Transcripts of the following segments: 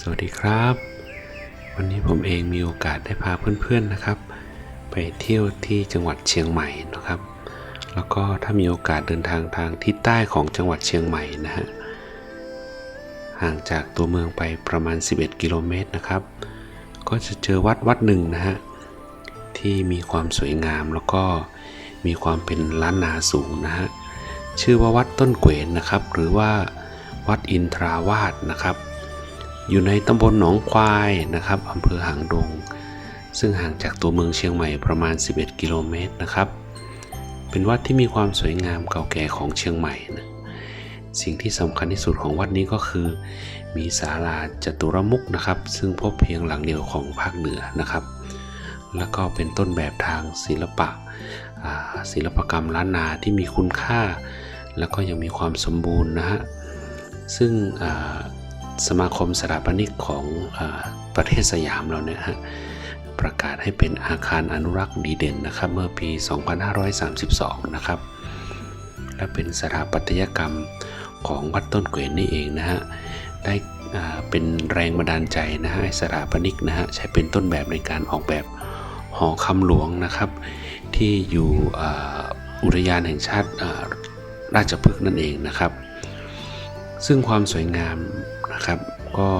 สวัสดีครับ วันนี้ผมเองมีโอกาสได้พาเพื่อนๆนะครับ ไปเที่ยวที่จังหวัดเชียงใหม่นะครับ แล้วก็ถ้ามีโอกาสเดินทางทางทิศใต้ของจังหวัดเชียงใหม่นะฮะห่างจากตัวเมืองไปประมาณ 11 กิโลเมตรนะครับ ก็จะเจอวัดวัดหนึ่งนะฮะที่มีความสวยงามแล้วก็มีความเป็นล้านนาสูงนะฮะชื่อว่าวัดต้นเกวนนะครับ หรือว่าวัดอินทราวาสนะครับ อยู่ในตำบลหนองควายนะครับอำเภอหางดง ซึ่งห่างจากตัวเมืองเชียงใหม่ประมาณ 11 กิโลเมตรนะครับ เป็นวัดที่มีความสวยงามเก่าแก่ของเชียงใหม่นะสิ่งที่สำคัญที่สุดของวัดนี้ก็คือ มีศาลาจตุรมุกนะครับ ซึ่งพบเพียงหลังเดียวของภาคเหนือนะครับ แล้วก็เป็นต้นแบบทางศิลปะศิลปกรรมล้านนาที่มีคุณค่า แล้วก็ยังมีความสมบูรณ์นะฮะซึ่ง สมาคมสถาปนิกของอประเทศสยามเราเนี่ยฮะประกาศให้เป็นอาคารอนุรักษ์ดีเด่นนะครับ เมื่อปี 2532 นะครับ และเป็นสถาปัตยกรรมของวัดต้นเกวนนี่เองนะฮะได้เป็นแรงบันดาลใจนะฮะสถาปนิกนะฮะใช้เป็นต้นแบบในการออกแบบหอคำหลวงนะครับ ที่อยู่อุทยานแห่งชาติราชพฤกษ์นั่นเองนะครับ ซึ่งความสวยงามนะครับ ก็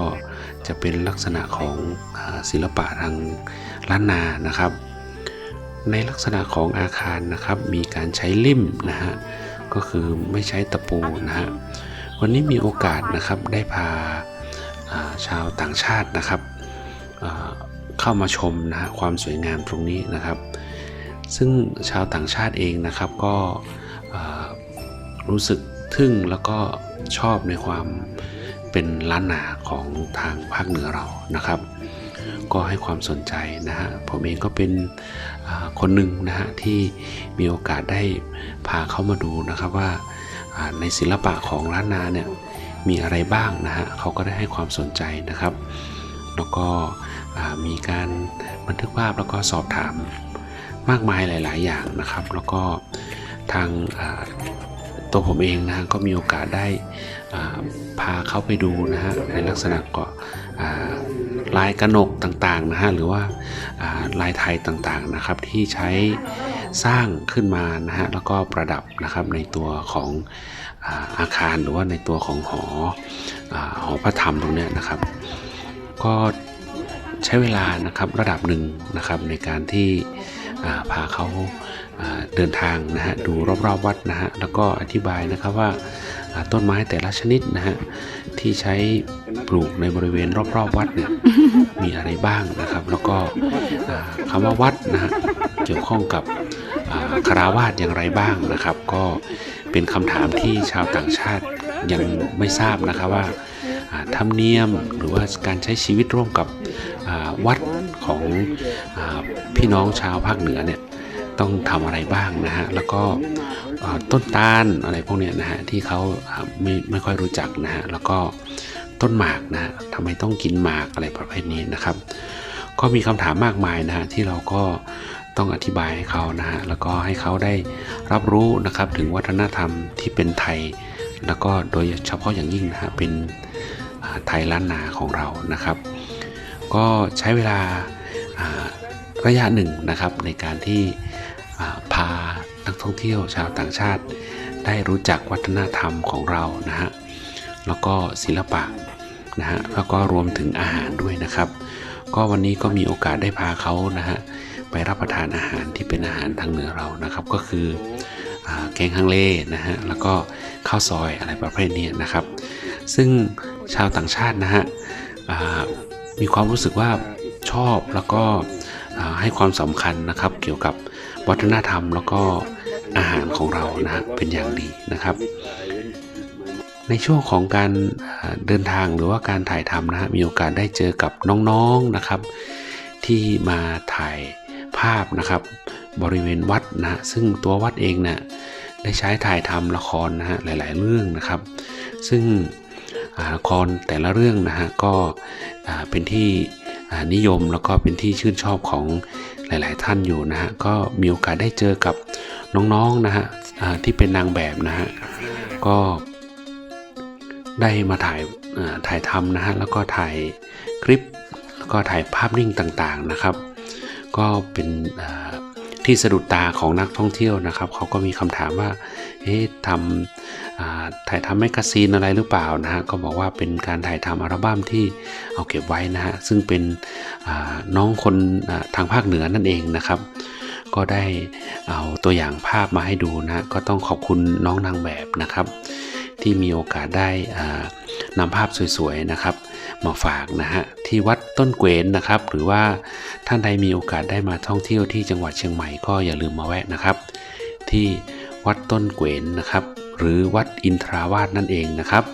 จะเป็นลักษณะของศิลปะทางล้านนานะครับ ในลักษณะของอาคารนะครับ มีการใช้ลิ่มนะฮะก็คือไม่ใช้ตะปูนะฮะวันนี้มีโอกาสนะครับได้พาาชาวต่างชาตินะครับเข้ามาชมนะฮะความสวยงามตรงนี้นะครับ ซึ่งชาวต่างชาติเองนะครับก็รู้สึก ทึ่งแล้วก็ชอบในความเป็นล้านนาของทางภาคเหนือเรานะครับ ก็ให้ความสนใจนะฮะผมเองก็เป็นคนหนึ่งนะฮะที่มีโอกาสได้พาเขามาดูนะครับว่าในศิลปะของล้านนาเนี่ยมีอะไรบ้างนะฮะเขาก็ได้ให้ความสนใจนะครับ แล้วก็มีการบันทึกภาพแล้วก็สอบถามมากมายหลาย ๆ อย่างนะครับ แล้วก็ทาง ตัวผมเองนะก็มีโอกาสได้พาเขาไปดูนะฮะในลักษณะเก็อ่าลายกระหนกต่างๆนะฮะหรือว่าลายไทยต่างๆนะครับที่ใช้สร้างขึ้นมานะฮะแล้วก็ประดับนะครับในตัวของอาคารหรือว่าในตัวของหอหอพระธรรมตรงนี้นะครับ ก็ใช้เวลานะครับระดับหนึ่งนะครับในการที่ พาเขาเดินทางนะฮะดูรอบๆวัดนะฮะแล้วก็อธิบายนะครับว่าต้นไม้แต่ละชนิดนะฮะที่ใช้ปลูกในบริเวณรอบๆวัดเนี่ยมีอะไรบ้างนะครับ แล้วก็อ่าคำว่าวัดนะฮะเกี่ยวข้องกับคาราวาสอย่างไรบ้างนะครับ ก็เป็นคำถามที่ชาวต่างชาติยังไม่ทราบนะครับว่าธรรมเนียมหรือว่าการใช้ชีวิตร่วมกับวัด ของอพี่น้องชาวภาคเหนือเนี่ยต้องทำอะไรบ้างนะฮะ แล้วก็ต้นตาลอะไรพวกเนี้ยนะฮะที่เขาไม่ไม่ค่อยรู้จักนะฮะ แล้วก็ต้นหมากนะฮะทำไมต้องกินหมากอะไรประเภทนี้นะครับ ก็มีคำถามมากมายนะฮะที่เราก็ต้องอธิบายให้เขานะฮะ แล้วก็ให้เขาได้รับรู้นะครับถึงวัฒนธรรมที่เป็นไทย แล้วก็โดยเฉพาะอย่างยิ่งนะฮะเป็นไทยล้านนาของเรานะครับ ก็ใช้เวลาระยะหนึ่งนะครับในการที่พานักท่องเที่ยวชาวต่างชาติ ได้รู้จักวัฒนธรรมของเรานะฮะแล้วก็ศิลปะนะฮะแล้วก็รวมถึงอาหารด้วยนะครับ ก็วันนี้ก็มีโอกาสได้พาเขานะฮะไปรับประทานอาหารที่เป็นอาหารทางเหนือเรานะครับก็คืออแกงฮังเลนะฮะแล้วก็ข้าวซอยอะไรประเภทนี้นะครับ ซึ่งชาวต่างชาตินะฮะ มีความรู้สึกว่าชอบแล้วก็ให้ความสำคัญนะครับ เกี่ยวกับวัฒนธรรมแล้วก็อาหารของเรานะเป็นอย่างดีนะครับ ในช่วงของการเดินทางหรือว่าการถ่ายทำนะมีโอกาสได้เจอกับน้องๆนะครับ ที่มาถ่ายภาพนะครับ บริเวณวัดนะซึ่งตัววัดเองเนะ่ยได้ใช้ถ่ายทำละครนะฮะหลาย ๆ เรื่องนะครับ ซึ่ง ละครแต่ละเรื่องนะฮะก็เป็นที่นิยมแล้วก็เป็นที่ชื่นชอบของหลาย ๆ ท่านอยู่นะฮะก็มีโอกาสได้เจอกับน้อง ๆ นะฮะที่เป็นนางแบบนะฮะก็ได้มาถ่ายถ่ายทำนะฮะแล้วก็ถ่ายคลิป แล้วก็ถ่ายภาพนิ่งต่าง ๆ นะครับ ก็เป็น ที่สะดุดตาของนักท่องเที่ยวนะครับเขาก็มีคำถามว่าเอ๊ะทำถ่ายทำแมกกาซีนอะไรหรือเปล่านะฮะก็บอกว่าเป็นการถ่ายทำอัลบั้มที่เอาเก็บไว้นะฮะซึ่งเป็นน้องคนทางภาคเหนือนั่นเองนะครับ ก็ได้เอาตัวอย่างภาพมาให้ดูนะฮะก็ต้องขอบคุณน้องนางแบบนะครับ ที่มีโอกาสได้อ่า นำภาพสวยๆนะครับ มาฝากนะฮะที่วัดต้นเกวนนะครับ หรือว่าท่านใดมีโอกาสได้มาท่องเที่ยวที่จังหวัดเชียงใหม่ก็อย่าลืมมาแวะนะครับ ที่วัดต้นเกวนนะครับ หรือวัดอินทราวาสนั่นเองนะครับ